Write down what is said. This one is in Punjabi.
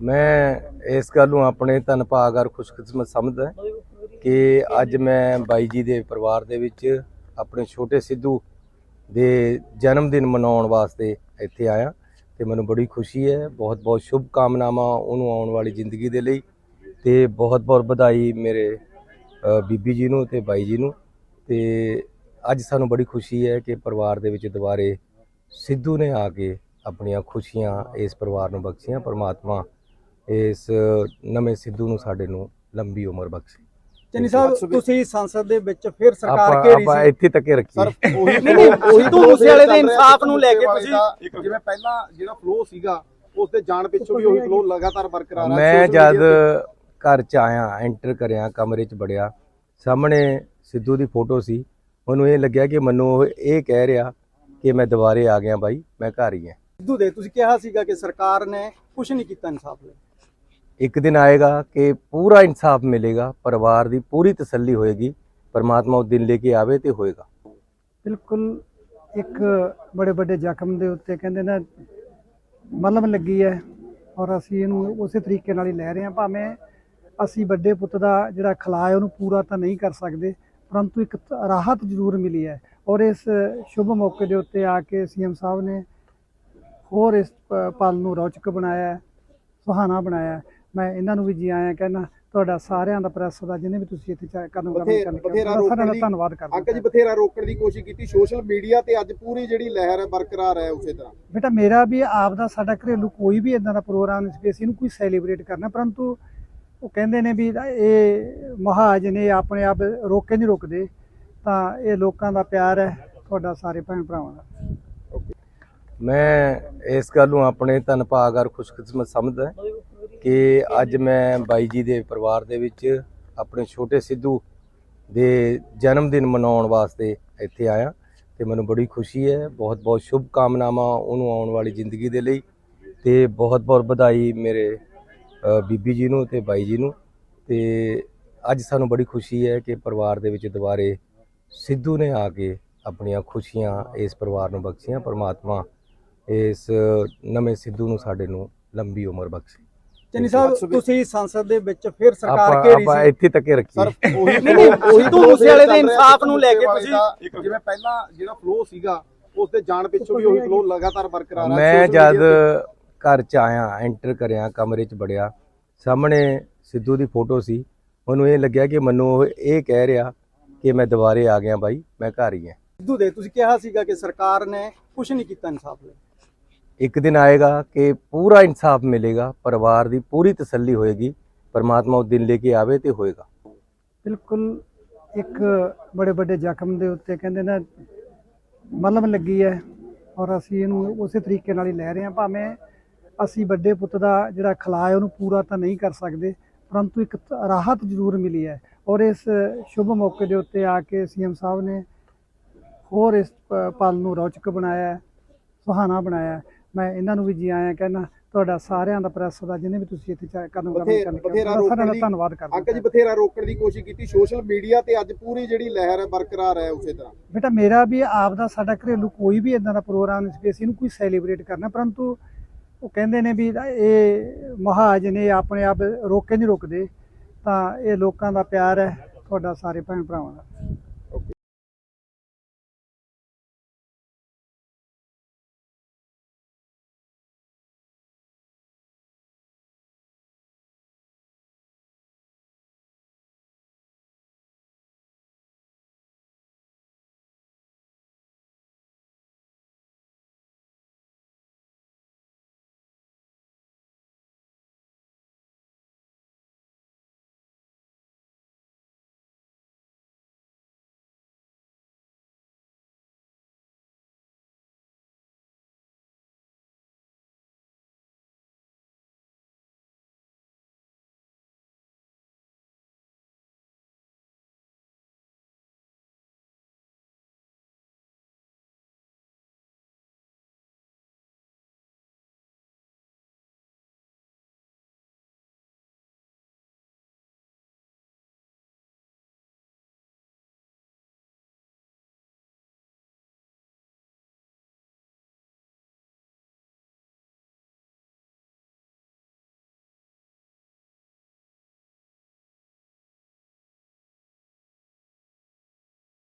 ਮੈਂ ਇਸ ਗੱਲ ਨੂੰ ਆਪਣੇ ਧੰਨ ਭਾਗ ਔਰ ਖੁਸ਼ਕਿਸਮਤ ਸਮਝਦਾ ਕਿ ਅੱਜ ਮੈਂ ਬਾਈ ਜੀ ਦੇ ਪਰਿਵਾਰ ਦੇ ਵਿੱਚ ਆਪਣੇ ਛੋਟੇ ਸਿੱਧੂ ਦੇ ਜਨਮ ਦਿਨ ਮਨਾਉਣ ਵਾਸਤੇ ਇੱਥੇ ਆਇਆ ਤੇ ਮੈਨੂੰ ਬੜੀ ਖੁਸ਼ੀ ਹੈ, ਬਹੁਤ ਬਹੁਤ ਸ਼ੁਭ ਕਾਮਨਾਵਾਂ ਉਹਨੂੰ ਆਉਣ ਵਾਲੀ ਜ਼ਿੰਦਗੀ ਦੇ ਲਈ ਤੇ ਬਹੁਤ ਬਹੁਤ ਵਧਾਈ ਮੇਰੇ ਬੀਬੀ ਜੀ ਨੂੰ ਤੇ ਬਾਈ ਜੀ ਨੂੰ ਤੇ ਅੱਜ ਸਾਨੂੰ ਬੜੀ ਖੁਸ਼ੀ ਹੈ ਕਿ ਪਰਿਵਾਰ ਦੇ ਵਿੱਚ ਦੁਬਾਰੇ ਸਿੱਧੂ ਨੇ ਆ ਕੇ ਆਪਣੀਆਂ ਖੁਸ਼ੀਆਂ ਇਸ ਪਰਿਵਾਰ ਨੂੰ ਬਖਸ਼ੀਆਂ, ਪਰਮਾਤਮਾ ਇਸ ਨਵੇਂ ਸਿੱਧੂ ਨੂੰ ਸਾਡੇ ਨੂੰ ਲੰਬੀ ਉਮਰ ਬਖਸ਼ੇ। ਚੰਨੀ ਸਾਹਿਬ ਤੁਸੀਂ ਸੰਸਦ ਦੇ ਵਿੱਚ ਫਿਰ ਸਰਕਾਰ ਆਪਾਂ ਘੇਰੀ ਆਪਾਂ ਸੀ। ਇੱਥੇ ਤੱਕ ਹੀ ਰੱਖੀਏ ਨਹੀਂ ਨਹੀਂ ਸਿੱਧੂ ਮੂਸੇਵਾਲੇ ਦੇ ਇਨਸਾਫ ਨੂੰ ਲੈ ਕੇ ਤੁਸੀਂ ਜਿਵੇਂ ਪਹਿਲਾਂ ਜਿਹੜਾ ਫਲੋ ਸੀਗਾ ਉਸ ਦੇ ਜਾਣ ਪਿੱਛੋਂ ਵੀ ਉਹੀ ਫਲੋ ਲਗਾਤਾਰ ਬਰਕਰਾਰ ਹੈ ਮੈਂ ਜਦ ਘਰ ਚ ਆਇਆ ਐਂਟਰ ਕਰਿਆ ਕਮਰੇ ਚ ਵੜਿਆ ਸਾਹਮਣੇ ਸਿੱਧੂ ਦੀ ਫੋਟੋ ਸੀ। ਮੈਨੂੰ ਇਹ ਲੱਗਿਆ ਕਿ ਮੈਨੂੰ ਉਹ ਇਹ ਕਹਿ ਰਿਹਾ ਕਿ ਮੈਂ ਦੁਬਾਰੇ ਆ ਗਿਆ ਬਾਈ ਮੈਂ ਘਰ ਹੀ ਹਾਂ। ਸਿੱਧੂ ਦੇ ਤੁਸੀਂ ਕਿਹਾ ਸੀਗਾ ਕਿ ਸਰਕਾਰ ਨੇ ਕੁਝ ਨਹੀਂ ਕੀਤਾ ਇਨਸਾਫ ਲਈ। ਇੱਕ ਦਿਨ ਆਏਗਾ ਕਿ ਪੂਰਾ ਇਨਸਾਫ ਮਿਲੇਗਾ, ਪਰਿਵਾਰ ਦੀ ਪੂਰੀ ਤਸੱਲੀ ਹੋਏਗੀ, ਪਰਮਾਤਮਾ ਉਹ ਦਿਨ ਲੈ ਕੇ ਆਵੇ ਤੇ ਹੋਏਗਾ। ਬਿਲਕੁਲ ਇੱਕ ਬੜੇ ਵੱਡੇ ਜ਼ਖਮ ਦੇ ਉੱਤੇ ਕਹਿੰਦੇ ਨਾ, ਮਲਮ ਲੱਗੀ ਹੈ ਔਰ ਅਸੀਂ ਇਹਨੂੰ ਉਸੇ ਤਰੀਕੇ ਨਾਲ ਹੀ ਲੈ ਰਹੇ ਹਾਂ। ਭਾਵੇਂ ਅਸੀਂ ਵੱਡੇ ਪੁੱਤ ਦਾ ਜਿਹੜਾ ਖਲਾ ਹੈ ਉਹਨੂੰ ਪੂਰਾ ਤਾਂ ਨਹੀਂ ਕਰ ਸਕਦੇ, ਪਰੰਤੂ ਇੱਕ ਰਾਹਤ ਜ਼ਰੂਰ ਮਿਲੀ ਹੈ ਔਰ ਇਸ ਸ਼ੁਭ ਮੌਕੇ ਦੇ ਉੱਤੇ ਆ ਕੇ ਸੀਐਮ ਸਾਹਿਬ ਨੇ ਹੋਰ ਇਸ ਪਲ ਨੂੰ ਰੌਚਕ ਬਣਾਇਆ ਸੁਹਾਣਾ ਬਣਾਇਆ ਮੈਂ ਇਹਨਾਂ ਨੂੰ ਵੀ ਜੀ ਆਇਆਂ ਕਹਿੰਦਾ ਤੁਹਾਡਾ ਸਾਰਿਆਂ ਦਾ ਪ੍ਰੈਸ ਦਾ ਜਿਹਨੇ ਵੀ ਤੁਸੀਂ ਇੱਥੇ ਚਾ- ਕਦਮ ਕਦਮ ਬਥੇ- ਚੱਲ ਕੇ ਬਥੇਰਾ ਸਾਰਿਆਂ ਰੋਕਣ ਦਾ ਦੀ- ਧੰਨਵਾਦ ਕਰਦਾ ਅੰਕਲ ਜੀ ਬਥੇਰਾ ਰੋਕਣ ਦੀ ਕੋਸ਼ਿਸ਼ ਕੀਤੀ ਸੋਸ਼ਲ ਮੀਡੀਆ ਤੇ ਅੱਜ ਪੂਰੀ ਜਿਹੜੀ ਲਹਿਰ ਹੈ ਬਰਕਰਾਰ ਹੈ ਉਸੇ ਤਰ੍ਹਾਂ। ਬੇਟਾ ਮੇਰਾ ਵੀ ਆਪ ਦਾ ਸਾਡਾ ਘਰੇਲੂ ਕੋਈ ਵੀ ਇਦਾਂ ਦਾ ਪ੍ਰੋਗਰਾਮ ਨਹੀਂ ਸੀ ਵੀ ਅਸੀਂ ਇਹਨੂੰ ਕੋਈ ਸੈਲੀਬ੍ਰੇਟ ਕਰਨਾ ਪਰੰਤੂ ਉਹ ਕਹਿੰਦੇ ਨੇ ਵੀ ਇਹ ਮਹਾਜ ਨੇ ਆਪਣੇ ਆਪ ਰੋਕੇ ਨਹੀਂ ਰੁਕਦੇ ਤਾਂ ਇਹ ਲੋਕਾਂ ਦਾ ਪਿਆਰ ਹੈ ਤੁਹਾਡਾ ਸਾਰੇ ਭੈਣ ਭਰਾਵਾਂ ਦਾ। ਮੈਂ ਇਸ ਗੱਲ ਨੂੰ ਆਪਣੇ ਧੰਨ ਭਾਗ ਔਰ ਖੁਸ਼ਕਿਸਮਤ ਸਮਝਦਾ ਕਿ ਅੱਜ ਮੈਂ ਬਾਈ ਜੀ ਦੇ ਪਰਿਵਾਰ ਦੇ ਵਿੱਚ ਆਪਣੇ ਛੋਟੇ ਸਿੱਧੂ ਦੇ ਜਨਮ ਦਿਨ ਮਨਾਉਣ ਵਾਸਤੇ ਇੱਥੇ ਆਇਆ ਤੇ ਮੈਨੂੰ ਬੜੀ ਖੁਸ਼ੀ ਹੈ, ਬਹੁਤ ਬਹੁਤ ਸ਼ੁਭ ਕਾਮਨਾਵਾਂ ਉਹਨੂੰ ਆਉਣ ਵਾਲੀ ਜ਼ਿੰਦਗੀ ਦੇ ਲਈ ਤੇ ਬਹੁਤ ਬਹੁਤ ਵਧਾਈ ਮੇਰੇ ਬੀਬੀ ਜੀ ਨੂੰ ਤੇ ਬਾਈ ਜੀ ਨੂੰ ਤੇ ਅੱਜ ਸਾਨੂੰ ਬੜੀ ਖੁਸ਼ੀ ਹੈ ਕਿ ਪਰਿਵਾਰ ਦੇ ਵਿੱਚ ਦੁਬਾਰੇ ਸਿੱਧੂ ਨੇ ਆ ਕੇ ਆਪਣੀਆਂ ਖੁਸ਼ੀਆਂ ਇਸ ਪਰਿਵਾਰ ਨੂੰ ਬਖਸ਼ੀਆਂ, ਪਰਮਾਤਮਾ ਇਸ ਨਵੇਂ ਸਿੱਧੂ ਨੂੰ ਸਾਡੇ ਨੂੰ ਲੰਬੀ ਉਮਰ ਬਖਸ਼ੇ। ਚੰਨੀ ਸਾਹਿਬ ਤੁਸੀਂ ਸੰਸਦ ਦੇ ਵਿੱਚ ਫਿਰ ਸਰਕਾਰ ਆਪਾਂ ਘੇਰੀ ਆਪਾਂ ਸੀ? ਇੱਥੇ ਤੱਕ ਹੀ ਸਰ ਉਹੀ ਨਹੀਂ, ਨਹੀਂ, ਉਹੀ ਸਿੱਧੂ flow ਮੂਸੇਵਾਲੇ ਦੇ ਇਨਸਾਫ ਨੂੰ ਲੈ ਕੇ ਤੁਸੀਂ- ਜਿਵੇਂ ਪਹਿਲਾਂ ਜਿਹੜਾ ਫਲੋ ਸੀਗਾ ਉਸ ਦੇ ਜਾਣ ਪਿੱਛੋਂ ਵੀ ਉਹੀ ਫਲੋ ਲਗਾਤਾਰ ਬਰਕਰਾਰ ਹੈ ਮੈਂ ਜਦ ਤੇ- ਘਰ ਚ ਆਇਆ ਐਂਟਰ ਕਰਿਆ ਕਮਰੇ ਚ ਵੜਿਆ ਸਾਹਮਣੇ ਸਿੱਧੂ ਦੀ ਫੋਟੋ ਸੀ ਮੈਨੂੰ ਇਹ ਲੱਗਿਆ ਕਿ ਮੈਨੂੰ ਉਹ ਇਹ ਕਹਿ ਰਿਹਾ ਕਿ ਮੈਂ ਦੁਬਾਰੇ ਆ ਗਿਆ ਬਾਈ ਮੈਂ ਘਰ ਹੀ ਹਾਂ। ਸਿੱਧੂ ਦੇ ਤੁਸੀਂ ਕਿਹਾ ਸੀਗਾ ਕਿ ਸਰਕਾਰ ਨੇ ਕੁਝ ਨਹੀਂ ਕੀਤਾ ਇਨਸਾਫ ਲਈ। ਇੱਕ ਦਿਨ ਆਏਗਾ ਕਿ ਪੂਰਾ ਇਨਸਾਫ ਮਿਲੇਗਾ, ਪਰਿਵਾਰ ਦੀ ਪੂਰੀ ਤਸੱਲੀ ਹੋਏਗੀ, ਪਰਮਾਤਮਾ ਉਹ ਦਿਨ ਲੈ ਕੇ ਆਵੇ ਤੇ ਹੋਏਗਾ। ਬਿਲਕੁਲ ਇੱਕ ਬੜੇ ਵੱਡੇ ਜ਼ਖਮ ਦੇ ਉੱਤੇ ਕਹਿੰਦੇ ਨਾ, ਮਲਮ ਲੱਗੀ ਹੈ ਔਰ ਅਸੀਂ ਇਹਨੂੰ ਉਸੇ ਤਰੀਕੇ ਨਾਲ ਹੀ ਲੈ ਰਹੇ ਹਾਂ। ਭਾਵੇਂ ਅਸੀਂ ਵੱਡੇ ਪੁੱਤ ਦਾ ਜਿਹੜਾ ਖਲਾ ਹੈ ਉਹਨੂੰ ਪੂਰਾ ਤਾਂ ਨਹੀਂ ਕਰ ਸਕਦੇ, ਪਰੰਤੂ ਇੱਕ ਰਾਹਤ ਜ਼ਰੂਰ ਮਿਲੀ ਹੈ ਔਰ ਇਸ ਸ਼ੁਭ ਮੌਕੇ ਦੇ ਉੱਤੇ ਆ ਕੇ ਸੀਐਮ ਸਾਹਿਬ ਨੇ ਹੋਰ ਇਸ ਪਲ ਨੂੰ ਰੌਚਕ ਬਣਾਇਆ ਸੁਹਾਣਾ ਬਣਾਇਆ ਮੈਂ ਇਹਨਾਂ ਨੂੰ ਵੀ ਜੀ ਆਇਆਂ ਕਹਿੰਦਾ ਤੁਹਾਡਾ ਸਾਰਿਆਂ ਦਾ ਪ੍ਰੈਸ ਦਾ ਜਿਹਨੇ ਵੀ ਤੁਸੀਂ ਇੱਥੇ ਚਾ- ਕਦਮ ਕਦਮ ਬਥੇ- ਚੱਲ ਕੇ ਬਥੇਰਾ ਸਾਰਿਆਂ ਰੋਕਣ ਦਾ ਧੰਨਵਾਦ ਕਰਦਾ ਅੰਕਲ ਜੀ ਬਥੇਰਾ ਰੋਕਣ ਦੀ ਕੋਸ਼ਿਸ਼ ਕੀਤੀ ਸੋਸ਼ਲ ਮੀਡੀਆ ਤੇ ਅੱਜ ਪੂਰੀ ਜਿਹੜੀ ਲਹਿਰ ਹੈ ਬਰਕਰਾਰ ਹੈ ਉਸੇ ਤਰ੍ਹਾਂ। ਬੇਟਾ ਮੇਰਾ ਵੀ ਆਪ ਦਾ ਸਾਡਾ ਘਰੇਲੂ ਕੋਈ ਵੀ ਇਦਾਂ ਦਾ ਪ੍ਰੋਗਰਾਮ ਨਹੀਂ ਸੀ ਵੀ ਅਸੀਂ ਇਹਨੂੰ ਕੋਈ ਸੈਲੀਬ੍ਰੇਟ ਕਰਨਾ ਪਰੰਤੂ ਉਹ ਕਹਿੰਦੇ ਨੇ ਵੀ ਇਹ ਮਹਾਜ ਨੇ ਆਪਣੇ ਆਪ ਰੋਕੇ ਨਹੀਂ ਰੁਕਦੇ ਤਾਂ ਇਹ ਲੋਕਾਂ ਦਾ ਪਿਆਰ ਹੈ ਤੁਹਾਡਾ ਸਾਰੇ ਭੈਣ ਭਰਾਵਾਂ ਦਾ।